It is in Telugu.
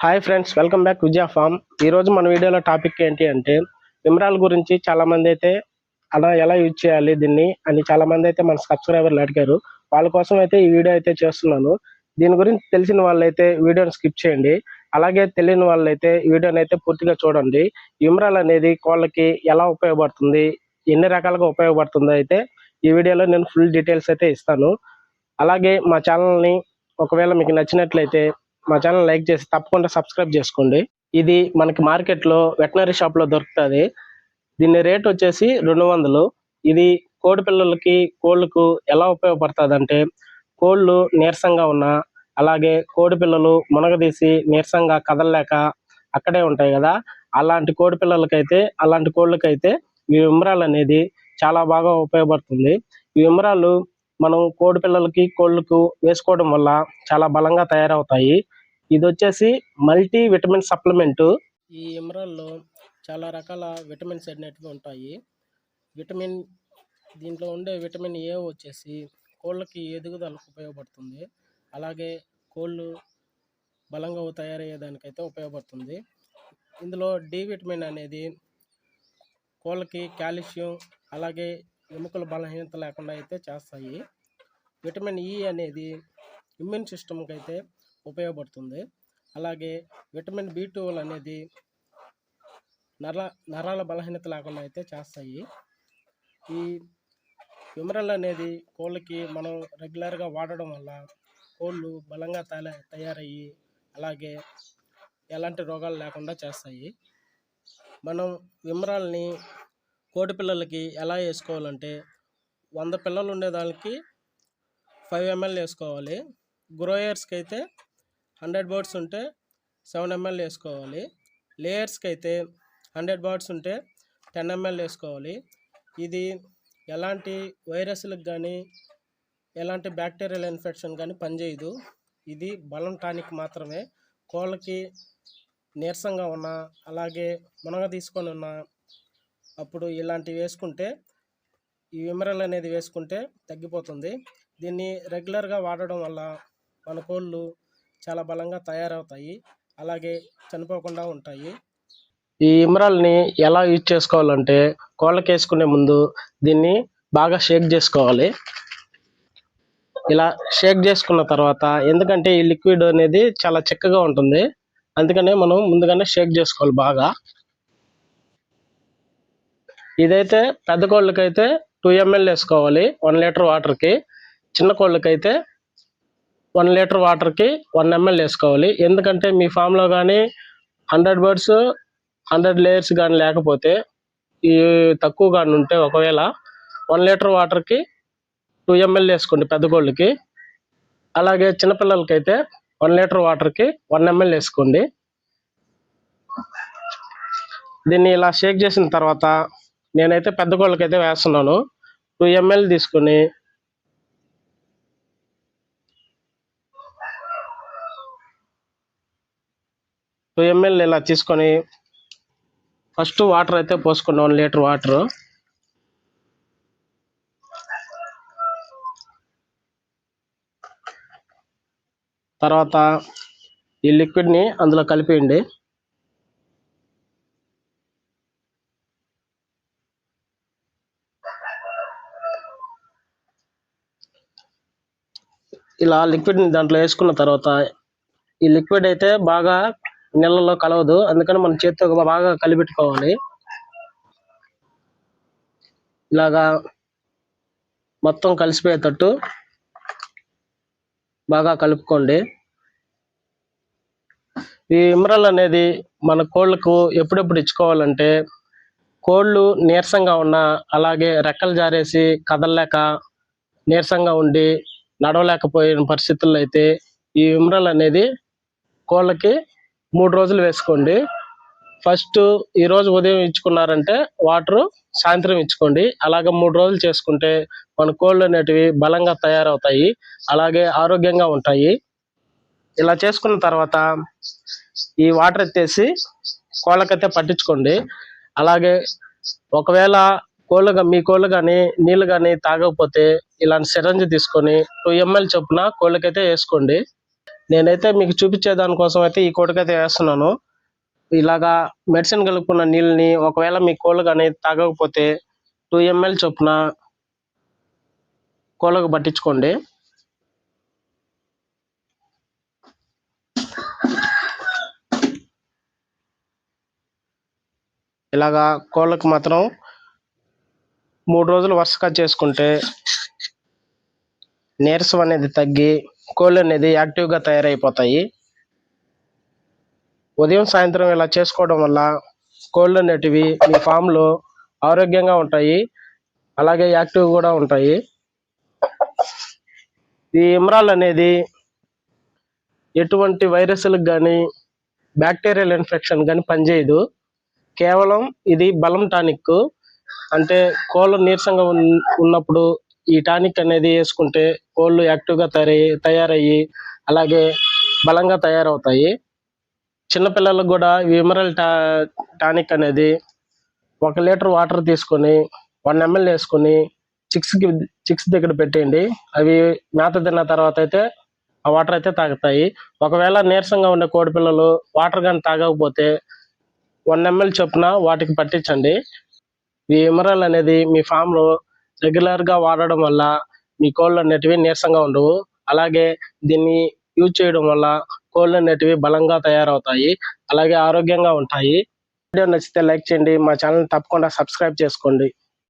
Hi friends welcome back Vijaya farm ఈరోజు మన వీడియోలో టాపిక్ ఏంటి అంటే విమరాల్ గురించి చాలా మంది అయితే అలా ఎలా యూజ్ చేయాలి దీన్ని అని చాలా మంది అయితే మన సబ్స్క్రైబర్లు అడిగారు. వాళ్ళ కోసం అయితే ఈ వీడియో అయితే చేస్తున్నాను. దీని గురించి తెలిసిన వాళ్ళైతే వీడియోని స్కిప్ చేయండి. అలాగే తెలియని వాళ్ళైతే వీడియోని అయితే పూర్తిగా చూడండి. విమరాల్ అనేది కోళ్ళకి ఎలా ఉపయోగపడుతుంది ఎన్ని రకాలుగా ఉపయోగపడుతుందో అయితే ఈ వీడియోలో నేను ఫుల్ డీటెయిల్స్ అయితే ఇస్తాను. అలాగే మా ఛానల్ని ఒకవేళ మీకు నచ్చినట్లయితే మా ఛానల్ లైక్ చేసి తప్పకుండా సబ్స్క్రైబ్ చేసుకోండి. ఇది మనకి మార్కెట్లో వెటనరీ షాప్లో దొరుకుతుంది. దీని రేట్ వచ్చేసి రెండు వందలు. ఇది కోడి పిల్లలకి కోళ్ళకు ఎలా ఉపయోగపడుతుంది అంటే కోళ్ళు నీరసంగా ఉన్న అలాగే కోడి పిల్లలు మునగదీసి నీరసంగా కదలలేక అక్కడే ఉంటాయి కదా. అలాంటి కోడి పిల్లలకైతే అలాంటి కోళ్ళకైతే ఈ విమరాలు అనేది చాలా బాగా ఉపయోగపడుతుంది. ఈ విమరాలు మనం కోడి పిల్లలకి కోళ్ళకు వేసుకోవడం వల్ల చాలా బలంగా తయారవుతాయి. ఇది వచ్చేసి మల్టీ విటమిన్ సప్లిమెంట్. ఈ ఎమరాల్లో చాలా రకాల విటమిన్స్ అనేటివి ఉంటాయి. విటమిన్ దీంట్లో ఉండే విటమిన్ ఏ వచ్చేసి కోళ్ళకి ఎదుగుదలకు ఉపయోగపడుతుంది. అలాగే కోళ్ళు బలంగా తయారయ్యేదానికైతే ఉపయోగపడుతుంది. ఇందులో డి విటమిన్ అనేది కోళ్ళకి కాల్షియం అలాగే ఎముకల బలహీనత లేకుండా అయితే చేస్తాయి. విటమిన్ ఈ అనేది ఇమ్యూన్ సిస్టమ్కి అయితే ఉపయోగపడుతుంది. అలాగే విటమిన్ బి ట్వెల్వ్ అనేది నర నరాల బలహీనత లేకుండా అయితే చేస్తాయి. ఈ విమరల్ అనేది కోళ్ళకి మనం రెగ్యులర్గా వాడడం వల్ల కోళ్ళు బలంగా తయార తయారయ్యి అలాగే ఎలాంటి రోగాలు లేకుండా చేస్తాయి. మనం విమరాల్ని కోడి పిల్లలకి ఎలా వేసుకోవాలంటే వంద పిల్లలు ఉండేదానికి ఫైవ్ ఎంఎల్ వేసుకోవాలి. గ్రోయర్స్కి అయితే హండ్రెడ్ బోర్డ్స్ ఉంటే సెవెన్ ఎంఎల్ వేసుకోవాలి. లేయర్స్కి అయితే హండ్రెడ్ బోర్డ్స్ ఉంటే టెన్ ఎంఎల్ వేసుకోవాలి. ఇది ఎలాంటి వైరస్లకు కానీ ఎలాంటి బ్యాక్టీరియల్ ఇన్ఫెక్షన్ కానీ పనిచేయదు. ఇది బలం టానిక్ మాత్రమే. కోళ్ళకి నీరసంగా ఉన్న అలాగే మునగ తీసుకొని ఉన్న అప్పుడు ఇలాంటివి వేసుకుంటే ఈ విమరల్ అనేది వేసుకుంటే తగ్గిపోతుంది. దీన్ని రెగ్యులర్గా వాడడం వల్ల మన కోళ్ళు చాలా బలంగా తయారవుతాయి. అలాగే చనిపోకుండా ఉంటాయి. ఈ ఇమరాల్ని ఎలా యూజ్ చేసుకోవాలంటే కోళ్ళకి వేసుకునే ముందు దీన్ని బాగా షేక్ చేసుకోవాలి. ఇలా షేక్ చేసుకున్న తర్వాత ఎందుకంటే ఈ లిక్విడ్ అనేది చాలా చిక్కగా ఉంటుంది. అందుకనే మనం ముందుగానే షేక్ చేసుకోవాలి బాగా. ఇదైతే పెద్ద కోళ్ళకైతే టూ ఎంఎల్ వేసుకోవాలి. వన్ లీటర్ వాటర్కి. చిన్న కోళ్ళకైతే వన్ లీటర్ వాటర్కి వన్ ఎంఎల్ వేసుకోవాలి. ఎందుకంటే మీ ఫామ్లో కానీ హండ్రెడ్ బర్డ్స్ హండ్రెడ్ లేయర్స్ కానీ లేకపోతే ఈ తక్కువ కానీ ఉంటే ఒకవేళ వన్ లీటర్ వాటర్కి టూ ఎంఎల్ వేసుకోండి పెద్ద కోళ్ళకి అలాగే చిన్నపిల్లలకైతే వన్ లీటర్ వాటర్కి వన్ ఎంఎల్ వేసుకోండి. దీన్ని ఇలా షేక్ చేసిన తర్వాత నేనైతే పెద్ద కోళ్ళకైతే వేస్తున్నాను. టూ ఎంఎల్ తీసుకొని టూ ఎంఎల్ ఇలా తీసుకొని ఫస్ట్ వాటర్ అయితే పోసుకోండి వన్ లీటర్ వాటర్ తర్వాత ఈ లిక్విడ్ని అందులో కలిపేయండి. ఇలా లిక్విడ్ని దాంట్లో వేసుకున్న తర్వాత ఈ లిక్విడ్ అయితే బాగా నీళ్ళలో కలవదు. అందుకని మన చేతితో బాగా కలిపెట్టుకోవాలి. ఇలాగా మొత్తం కలిసిపోయేటట్టు బాగా కలుపుకోండి. ఈ ఇమ్రల్ అనేది మన కోళ్ళకు ఎప్పుడెప్పుడు ఇచ్చుకోవాలంటే కోళ్ళు నీరసంగా ఉన్న అలాగే రెక్కలు జారేసి కదలలేక నీరసంగా ఉండి నడవలేకపోయిన పరిస్థితుల్లో అయితే ఈ ఇమ్రల్ అనేది కోళ్ళకి మూడు రోజులు వేసుకోండి. ఫస్ట్ ఈ రోజు ఉదయం ఇచ్చుకున్నారంటే వాటర్ సాయంత్రం ఇచ్చుకోండి. అలాగే మూడు రోజులు చేసుకుంటే మన కోళ్ళు అనేటివి బలంగా తయారవుతాయి. అలాగే ఆరోగ్యంగా ఉంటాయి. ఇలా చేసుకున్న తర్వాత ఈ వాటర్ ఎత్తేసి కోళ్ళకైతే పట్టించుకోండి. అలాగే ఒకవేళ కోళ్ళు మీ కోళ్ళు కానీ నీళ్ళు కానీ తాగకపోతే ఇలాంటి సిరంజ్ తీసుకొని టూ ఎంఎల్ చొప్పున కోళ్ళకైతే వేసుకోండి. నేనైతే మీకు చూపించే దానికోసం అయితే ఈ కోడికైతే వేస్తున్నాను. ఇలాగా మెడిసిన్ కలుపుకున్న నీళ్ళని ఒకవేళ మీ కోళ్ళు కానీ తాగకపోతే టూ ఎంఎల్ చొప్పున కోళ్ళకు పట్టించుకోండి. ఇలాగా కోళ్ళకు మాత్రం మూడు రోజులు వరుసగా చేసుకుంటే నీరసం అనేది తగ్గి కోళ్ళు అనేది యాక్టివ్గా తయారైపోతాయి. ఉదయం సాయంత్రం ఇలా చేసుకోవడం వల్ల కోళ్ళు అనేటివి మీ ఫామ్లో ఆరోగ్యంగా ఉంటాయి. అలాగే యాక్టివ్ కూడా ఉంటాయి. ఈ ఇమ్రాల్ అనేది ఎటువంటి వైరస్లకు కానీ బ్యాక్టీరియల్ ఇన్ఫెక్షన్ కానీ పనిచేయదు. కేవలం ఇది బలం టానిక్ అంటే కోళ్ళు నీరసంగా ఉన్- ఉన్నప్పుడు ఈ టానిక్ అనేది వేసుకుంటే కోళ్ళు యాక్టివ్గా తయారయ్యి తయారయ్యి అలాగే బలంగా తయారవుతాయి. చిన్నపిల్లలకు కూడా విమరల్ టా టానిక్ అనేది ఒక లీటర్ వాటర్ తీసుకొని వన్ ఎంఎల్ వేసుకొని చిక్స్కి చిక్స్ దగ్గర పెట్టేయండి. అవి మేత తిన్న తర్వాత అయితే ఆ వాటర్ అయితే తాగుతాయి. ఒకవేళ నీరసంగా ఉండే కోడి పిల్లలు వాటర్ కానీ తాగకపోతే వన్ ఎంఎల్ చొప్పున వాటికి పట్టించండి. ఈ ఇమరల్ అనేది మీ ఫామ్ రెగ్యులర్గా వాడడం వల్ల మీ కోళ్ళు అనేటివి నీరసంగా ఉండవు. అలాగే దీన్ని యూజ్ చేయడం వల్ల కోళ్ళు అనేటివి బలంగా తయారవుతాయి. అలాగే ఆరోగ్యంగా ఉంటాయి. వీడియో నచ్చితే లైక్ చేయండి. మా ఛానల్ తప్పకుండా సబ్స్క్రైబ్ చేసుకోండి.